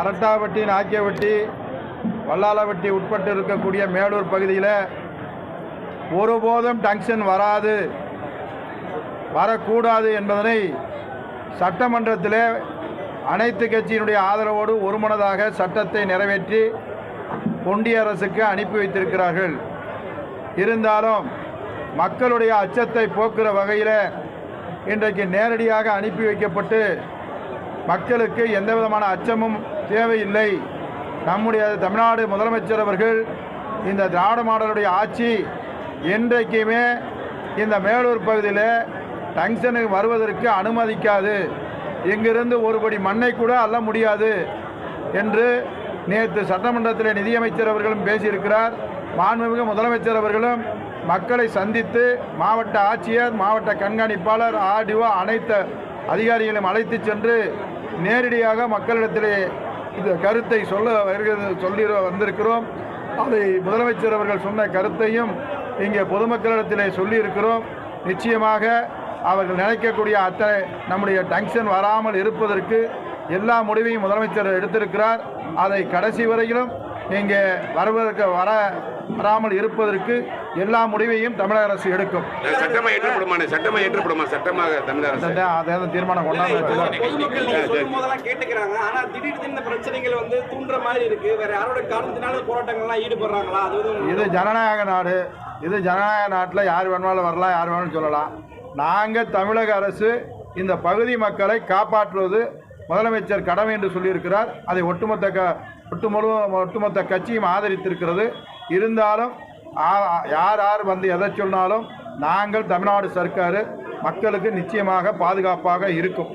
அரட்டாவட்டி நாக்கியவட்டி வல்லாலவட்டி உட்பட்டு இருக்கக்கூடிய மேலூர் பகுதியில் ஒருபோதும் டங்ஷன் வராது வரக்கூடாது என்பதனை சட்டமன்றத்திலே அனைத்து கட்சியினுடைய ஆதரவோடு ஒருமனதாக சட்டத்தை நிறைவேற்றி ஒன்றிய அரசுக்கு அனுப்பி வைத்திருக்கிறார்கள். இருந்தாலும் மக்களுடைய அச்சத்தை போக்குற வகையில் இன்றைக்கு நேரடியாக அனுப்பி வைக்கப்பட்டு மக்களுக்கு எந்த விதமான அச்சமும் தேவையில்லை. நம்முடைய தமிழ்நாடு முதலமைச்சர் அவர்கள் இந்த திராவிட மாடலுடைய ஆட்சி என்றைக்குமே இந்த மேலூர் பகுதியில் டங்ஷனுக்கு வருவதற்கு அனுமதிக்காது. இங்கிருந்து ஒருபடி மண்ணை கூட அல்ல முடியாது என்று நேற்று சட்டமன்றத்தில் நிதியமைச்சர் அவர்களும் பேசியிருக்கிறார். மாண்புமிகு முதலமைச்சர் அவர்களும் மக்களை சந்தித்து மாவட்ட ஆட்சியர் மாவட்ட கண்காணிப்பாளர் ஆர்டிஓ அனைத்து அதிகாரிகளையும் அழைத்து சென்று நேரடியாக மக்களிடத்திலே இந்த கருத்தை சொல்ல வருகிறது சொல்லி வந்திருக்கிறோம். அதை முதலமைச்சர் அவர்கள் சொன்ன கருத்தையும் இங்கே பொதுமக்களிடத்திலே சொல்லியிருக்கிறோம். நிச்சயமாக அவர்கள் நினைக்கக்கூடிய அத்தனை நம்முடைய டங்ஷன் வராமல் இருப்பதற்கு எல்லா முடிவையும் முதலமைச்சர் எடுத்திருக்கிறார். அதை கடைசி வரையிலும் இங்கே வருவதற்கு வர வராமல் இருப்பதற்கு எல்லா முடிவையும் தமிழக அரசு எடுக்கும். சட்டமா ஏற்றப்படுமா சட்டமா ஏற்றப்படுமா? சட்டமாக தமிழக அரசு? அதை அதை தீர்மானம் கொண்டாந்து கேட்டுக்கிறாங்க. ஆனா திடீர் திடீர்னு பிரச்சனைகள் வந்து தூண்டுற மாதிரி இருக்கு. வேற யாரோட காரணத்தினால போராட்டங்கள்லாம் ஈடுபடுறாங்களா? அது வந்து இது ஜனநாயக நாடு. இது ஜனநாயக நாட்டில் யார் வேணுமாலும் வரலாம் யார் வேணும்னு சொல்லலாம். நாங்கள் தமிழக அரசு இந்த பகுதி மக்களை காப்பாற்றுவது முதலமைச்சர் கடமை என்று சொல்லியிருக்கிறார். அதை ஒட்டுமொத்த க ஒட்டுமுழு ஒட்டுமொத்த கட்சியும் ஆதரித்திருக்கிறது. இருந்தாலும் யார் யார் வந்து எதை சொன்னாலும் நாங்கள் தமிழ்நாடு சர்க்கார் மக்களுக்கு நிச்சயமாக பாதுகாப்பாக இருக்கும்.